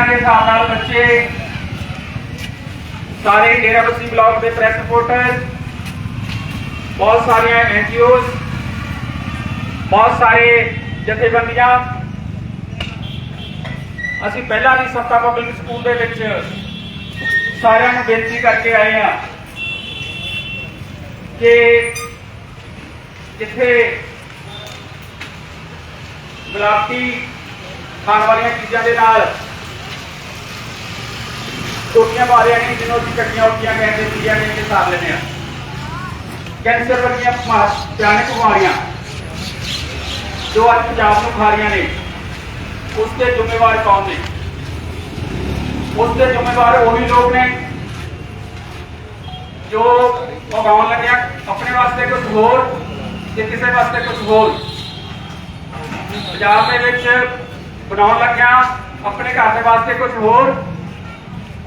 ਵਡੇਰਿਆਂ ਦੇ ਹਿਸਾਬ ਨਾਲ ਬੱਚੇ ਸਾਰੇ ਡੇਰਾਬੱਸੀ ਬਲਾਕ ਦੇ ਪ੍ਰੈਸ ਰਿਪੋਰਟਰ, ਬਹੁਤ ਸਾਰੀਆਂ ਐਨਜੀਓਜ਼, ਬਹੁਤ ਸਾਰੇ ਜਥੇਬੰਦੀਆਂ। ਅਸੀਂ ਪਹਿਲਾਂ ਵੀ ਸੱਤਾ ਪਬਲਿਕ ਸਕੂਲ ਦੇ ਵਿੱਚ ਸਾਰਿਆਂ ਨੂੰ ਬੇਨਤੀ ਕਰਕੇ ਆਏ ਆ ਕਿ ਜਿੱਥੇ ਗੁਲਾਬੀ ਖਾਣ ਵਾਲੀਆਂ ਚੀਜ਼ਾਂ ਦੇ ਨਾਲ ਟੋਟੀਆਂ ਮਾਰਿਆ ਨਹੀਂ ਜਿਹਨੂੰ ਅਸੀਂ ਕੱਟੀਆਂ ਉੱਟੀਆਂ ਕਹਿੰਦੇ ਚੀਜ਼ਾਂ ਨੇ ਇਹ ਸਾਰ ਲੈਂਦੇ ਆ ਕੈਂਸਰ ਵਰਗੀਆਂ ਮਾ- ਭਿਆਨਕ ਬਿਮਾਰੀਆਂ ਜੋ ਅੱਜ ਪੰਜਾਬ ਨੂੰ ਖਾ ਰਹੀਆਂ ਨੇ ਉਸ ਦੇ ਜ਼ਿੰਮੇਵਾਰ ਕੌਣ ਨੇ ਉਸ ਦੇ ਜ਼ਿੰਮੇਵਾਰ ਉਹੀ ਲੋਕ ਨੇ ਜੋ ਉਗਾਉਣ ਲੱਗਿਆ ਆਪਣੇ ਵਾਸਤੇ ਕੁਝ ਹੋਰ ਤੇ ਕਿਸੇ ਵਾਸਤੇ ਕੁਝ ਹੋਰ ਪੰਜਾਬ ਦੇ ਵਿੱਚ ਬਣਾਉਣ ਲੱਗਿਆ ਆਪਣੇ ਘਰ ਦੇ ਵਾਸਤੇ ਕੁਝ ਹੋਰ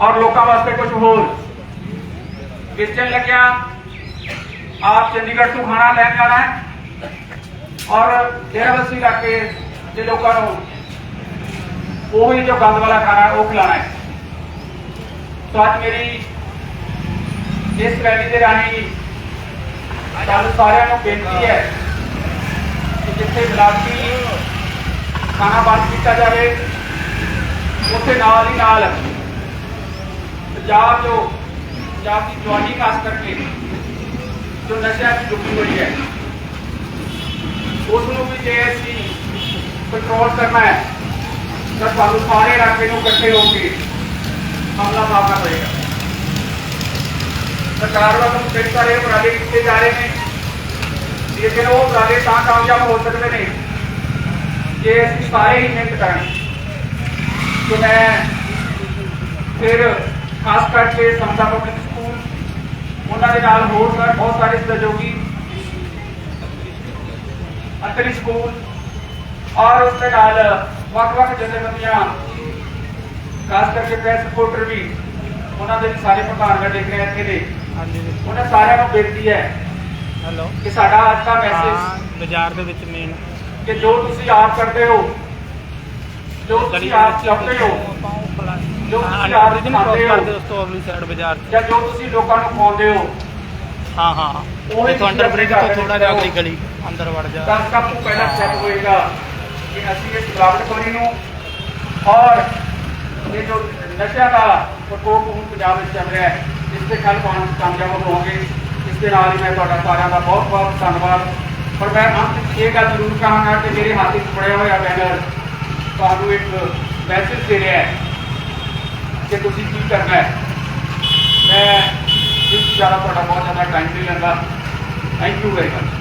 ਔਰ ਲੋਕਾਂ ਵਾਸਤੇ ਕੁਝ ਹੋਰ। ਵੇਚਣ ਲੱਗਿਆ ਆਪ ਚੰਡੀਗੜ੍ਹ ਤੋਂ ਖਾਣਾ ਲੈਣ ਜਾਣਾ ਹੈ ਔਰ ਡੇਰਾਬੱਸੀ ਇਲਾਕੇ ਦੇ ਲੋਕਾਂ ਨੂੰ ਉਹੀ ਜੋ ਗੰਦ ਵਾਲਾ ਖਾਣਾ ਉਹ ਖਿਲਾਣਾ ਹੈ। ਸੋ ਅੱਜ ਮੇਰੀ ਇਸ ਰੈਲੀ ਦੇ ਰਾਹੀਂ ਸਾਨੂੰ ਸਾਰਿਆਂ ਨੂੰ ਬੇਨਤੀ ਹੈ ਕਿ ਜਿੱਥੇ ਗੁਲਾਬੀ ਖਾਣਾ ਬੰਦ ਕੀਤਾ ਜਾਵੇ, ਉੱਥੇ ਨਾਲ ਹੀ ਨਾਲ ਪੰਜਾਬ ਜੋ ਪੰਜਾਬ ਦੀ ਜਵਾਨੀ ਖਾਸ ਕਰਕੇ ਜੋ ਨਸ਼ਿਆਂ ਦੀ ਡੁੱਬੀ ਹੋਈ ਹੈ ਉਸ ਨੂੰ ਵੀ ਜੇ ਅਸੀਂ ਕੰਟਰੋਲ ਕਰਨਾ ਹੈ ਤਾਂ ਸਾਨੂੰ ਸਾਰੇ ਇਲਾਕੇ ਨੂੰ ਇਕੱਠੇ ਹੋ ਕੇ ਹਮਲਾ ਮਾਰਨਾ ਪਏਗਾ ਸਰਕਾਰ ਵੱਲੋਂ ਕਈ ਸਾਰੇ ਉਪਰਾਲੇ ਕੀਤੇ ਜਾ ਰਹੇ ਨੇ ਲੇਕਿਨ ਉਹ ਉਪਰਾਲੇ ਤਾਂ ਕਾਮਯਾਬ ਹੋ ਸਕਦੇ ਨੇ ਜੇ ਅਸੀਂ ਸਾਰੇ ਹੀ ਮਿਹਨਤ ਕਰਾਂ ਤੇ ਮੈਂ ਫਿਰ ਖਾਸ ਕਰਕੇ ਸਮਤਾ ਪਬਲਿਕ ਸਕੂਲ ਉਹਨਾਂ ਦੇ ਨਾਲ ਹੋਰ ਸਰ ਬਹੁਤ ਸਾਰੇ ਸਹਿਯੋਗੀ ਅੰਤਰੀ ਸਕੂਲ ਔਰ ਉਸ ਦੇ ਨਾਲ ਵੱਖ-ਵੱਖ ਜਥੇਬੰਦੀਆਂ ਖਾਸ ਕਰਕੇ ਪ੍ਰੈਸ ਰਿਪੋਰਟਰ ਵੀ ਉਹਨਾਂ ਦੇ ਸਾਰੇ ਪ੍ਰਧਾਨ ਦੇਖ ਰਹੇ ਇੱਥੇ ਦੇ ਹਾਂਜੀ। ਉਹਨਾਂ ਸਾਰਿਆਂ ਨੂੰ ਬੇਨਤੀ ਹੈ ਹੈਲੋ। ਕਿ ਸਾਡਾ ਅੱਜ ਦਾ ਮੈਸੇਜ ਬਾਜ਼ਾਰ ਦੇ ਵਿੱਚ ਮੇਨ ਕਿ ਜੋ ਤੁਸੀਂ ਆਪ ਕਰਦੇ ਹੋ ਜੋ ਤੁਸੀਂ ਆਪ ਚਾਹੁੰਦੇ ਹੋ ਜੋ ਤੁਸੀਂ ਆਪ ਅੰਡਰ ਖਾਂਦੇ ਹੋ ਕਰਦੇ ਉਸ ਤੋਂ ਅਗਲੀ ਸਾਈਡ ਬਾਜ਼ਾਰ 'ਚ। ਜਾਂ ਜੋ ਤੁਸੀਂ ਲੋਕਾਂ ਨੂੰ ਖਵਾਉਂਦੇ ਹੋ ਹਾਂ ਹਾਂ ਉਹੀ ਇਹ ਤੋਂ ਅੰਡਰ ਬ੍ਰਿਜ ਤੁਸੀਂ ਤੋਂ ਥੋੜਾ ਜਿਹਾ ਕਰਦੇ ਅਗਲੀ ਗਲੀ ਅੰਦਰ ਵੜ ਜਾ। ਤਾਂ ਸਭ ਤੋਂ ਪਹਿਲਾ ਸਟੈਪ ਹੋਏਗਾ ਕਿ ਅਸੀਂ ਇਸ ਮਿਲਾਵਟਖੋਰੀ ਨੂੰ ਔਰ ਇਹ ਜੋ ਨਸ਼ਿਆਂ ਦਾ ਪ੍ਰਕੋਪ ਹੁਣ ਪੰਜਾਬ ਵਿੱਚ ਚੱਲ ਰਿਹਾ ਹੈ ਇਸ ਤੇ ਖਲ ਪਾਉਣ ਵਿੱਚ ਕਾਮਯਾਬ ਹੋਵਾਂਗੇ। ਇਸ ਦੇ ਨਾਲ ਹੀ ਮੈਂ ਤੁਹਾਡਾ ਸਾਰਿਆਂ ਦਾ ਬਹੁਤ ਬਹੁਤ ਧੰਨਵਾਦ। ਪਰ ਮੈਂ ਅੰਤ ਵਿੱਚ ਇਹ ਗੱਲ ਜ਼ਰੂਰ ਕਹਾਂਗਾ ਕਿ ਮੇਰੇ ਹੱਥ ਵਿੱਚ ਫੜਿਆ ਹੋਇਆ ਬੈਨਰ ਤੁਹਾਨੂੰ ਇੱਕ ਮੈਸੇਜ ਦੇ ਰਿਹਾ ਹੈ। ਕਿ ਤੁਸੀਂ ਕੀ ਕਰਨਾ ਹੈ? ਮੈਂ ਇਸ ਜ਼ਿਆਦਾ ਤੁਹਾਡਾ ਬਹੁਤ ਜ਼ਿਆਦਾ ਟਾਈਮ ਨਹੀਂ ਲੈਂਦਾ। Thank you very much